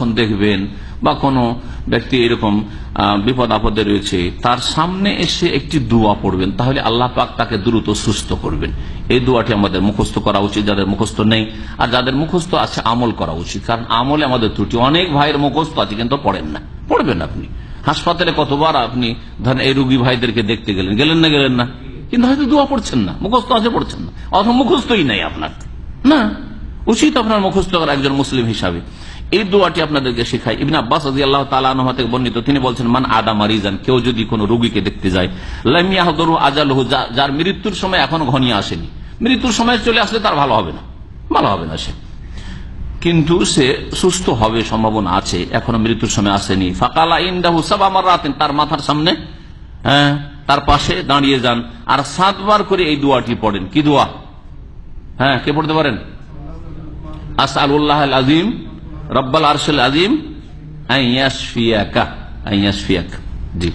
যখন দেখবেন বা কোনো ব্যক্তি এরকম বিপদ আপদে রয়েছে, তার সামনে এসে একটি দোয়া পড়বেন, তাহলে আল্লাহ পাক তাকে দ্রুত সুস্থ করবেন। এই দোয়াটি আমাদের মুখস্থ করা উচিত, যাদের মুখস্থ নেই। আর যাদের মুখস্থ আছে, আমল করা উচিত। কারণ আমলে আমাদের ত্রুটি। অনেক ভাইয়ের মুখস্থ আছে, কিন্তু পড়েন না। পড়বেন আপনি। হাসপাতালে কতবার আপনি ধরেন এই রুগী ভাইদেরকে দেখতে গেলেন। গেলেন না গেলেন না? কিন্তু হয়তো দোয়া পড়ছেন না। মুখস্থ আছে, পড়ছেন না। অথবা মুখস্থই নাই আপনার। না? উচিত আপনার মুখস্থ করা একজন মুসলিম হিসাবে। এই দোয়াটি আপনাদেরকে শেখাই। ইবিন আব্বাস আল্লাহ তালা থেকে বর্ণিত, তিনি বলছেন, মান আদা মারিজান, কেউ যদি কোনো রোগীকে দেখতে যায় লামিয়াহদরু আজালহু যার মৃত্যুর সময় এখন ঘনিয়ে আসেনি, মৃত্যুর সময় চলে আসলে তার ভালো হবে না, ভালো হবে না সে। কিন্তু সে সুস্থ হবে, সম্ভাবনা আছে, এখনও মৃত্যুর সময় আসেনি। ফাকালা ইন্দাহু সব আমার রাতেন তার মাথার সামনে হ্যাঁ তার পাশে দাঁড়িয়ে যান। আর সাতবার করে এই দোয়াটি পড়েন। কি দোয়া? হ্যাঁ কে পড়তে পারেন? আল আজিম রব্বাল আরশুল আজিম জি।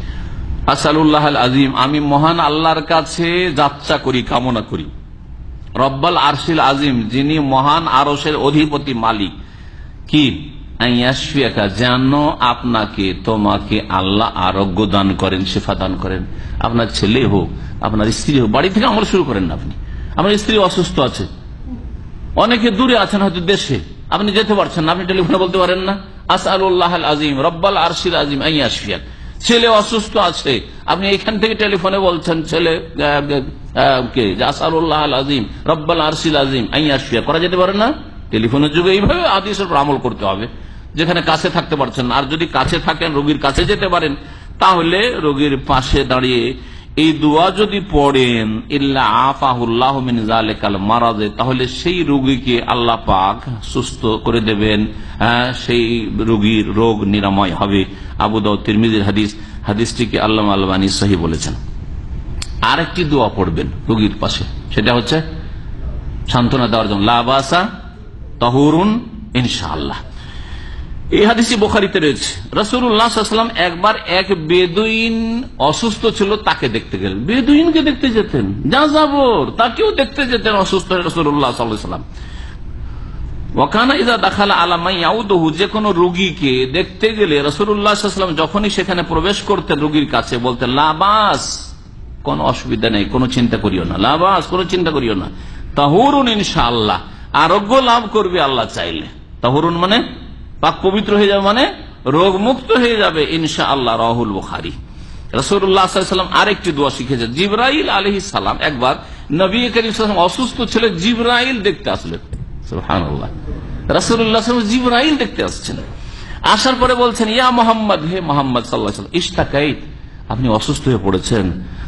আসআলুল্লাহ আল আজিম আমি মহান আল্লাহর কাছে যাত্রা করি, কামনা করি। রব্বাল আরশিল আজিম যিনি মহান আরসের অধিপতি মালিক। কি? যেন আপনাকে, তোমাকে আল্লাহ আরোগ্য দান করেন, শেফা দান করেন। আপনার ছেলে হোক, আপনার স্ত্রী হোক, বাড়ি থেকে আমল শুরু করেন আপনি। আমার স্ত্রী অসুস্থ আছে। অনেকে দূরে আছেন হয়তো দেশে। আপনি যেতে পারছেন না, আপনি টেলিফোনে বলতে পারেন না। আল আজিম, রব্বাল আরশিল আজিম আইয়াসফিয়াক ছেলে অসুস্থ আছে, আপনি এখান থেকে টেলিফোনে বলছেন, ছেলে কে? যে আসআলুল্লাহ আজিম, রব্বাল আরশিল আজিম আইয়াসফিয়া করা যেতে পারে না? টেলিফোনের যুগে এইভাবে আদেশের আমল করতে হবে। যেখানে কাছে থাকতে পারছেন। আর যদি কাছে থাকেন, রোগীর কাছে যেতে পারেন, তাহলে রোগীর পাশে দাঁড়িয়ে এই দোয়া যদি পড়েন ইল্লা আফাহুল্লাহ মিন মারাজে তাহলে সেই রোগীকে আল্লাহ পাক সুস্থ করে দেবেন। হ্যাঁ, সেই রোগীর রোগ নিরাময় হবে। আবু দাউদ তিরমিজির হাদিস হাদিসটিকে আল্লাহ আলবানী সহি বলেছেন। আরেকটি দোয়া পড়বেন রোগীর পাশে সেটা হচ্ছে সান্ত্বনা দেওয়ার জন্য লাবাসা তহরুন ইনশাআল্লাহ এই হাদিসি বোখারিতে রয়েছে। রসুল্লাহাম একবার এক বেদুইন অসুস্থ ছিল, তাকে দেখতে গেলেন। বেদুইনকে দেখতে যেতেন যা যাবর তাকেও দেখতে যেতেন অসুস্থ যে কোনো দেখতে গেলে রসুল্লাহাম যখনই সেখানে প্রবেশ করতেন রুগীর কাছে, বলতেন, লাবাস, কোন অসুবিধা নেই, কোনো চিন্তা না, লাবাস, কোনো চিন্তা করিও না। তাহরুন ইনশাআল্লাহ, আরোগ্য লাভ করবে আল্লাহ চাইলে। তাহরুন মানে পাক পবিত্র হয়ে যাবে মানে রোগ মুক্ত হয়ে যাবে ইনশা আল্লাহ রাহুল বুখারি। রসুল্লাহাম আরেকটি দোয়া শিখেছেন জিব্রাইল আলহি সালাম, একবার নবী করিম অসুস্থ ছিল জিব্রাইল দেখতে আসলেন। সুবহানাল্লাহ। রসুল্লাহ জিব্রাইল দেখতে আসছেন। আসার পরে বলছেন, ইয়া মোহাম্মদ, হে মোহাম্মদ সাল্লাহ ইস্তাকাইত আপনি অসুস্থ হয়ে পড়েছেন?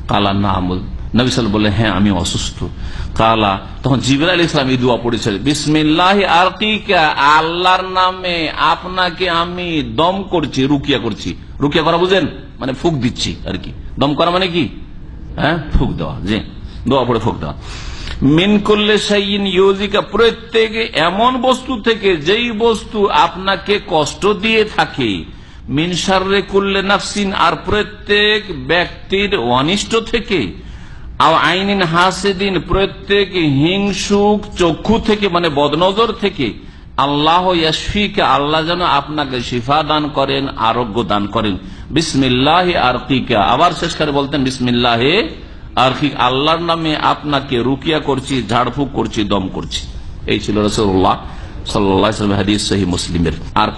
কালা না নবী সাল বললেন হ্যাঁ আমি অসুস্থ। কালা, তখন জিবরাইল ইসলাম এই দোয়া পড়েছিল বিসমিল্লাহ আর আল্লাহর নামে আপনাকে আমি দম করছি, রুকিয়া করছি। রুকিয়া করা বুঝেন? মানে ফুক দিচ্ছি আর কি। দম করা মানে কি? হ্যাঁ ফুক দেওয়া, জি। দোয়া পড়ে ফুক দেওয়া। মিন করলে সাইন ইউজিকা, প্রত্যেক এমন বস্তু থেকে যেই বস্তু আপনাকে কষ্ট দিয়ে থাকে মিনসারে করলে নাফসিন, আর প্রত্যেক ব্যক্তির অনিষ্ট থেকে আইনিন হাসেদিন প্রত্যেক হিংসুক চক্ষু থেকে মানে বদনজর থেকে আল্লাহ ইয়াসফিকে আল্লাহ যেন আপনাকে শিফা দান করেন, আরোগ্য দান করেন। বিসমিল্লাহ আর আবার শেষ করে বলতেন, বিসমিল্লাহ আর কি আল্লাহর নামে আপনাকে রুকিয়া করছি, ঝাড়ফুঁক করছি, দম করছি। এই ছিল রসুল্লাহ সাল্লাহ হাদিস সহি মুসলিমের। আর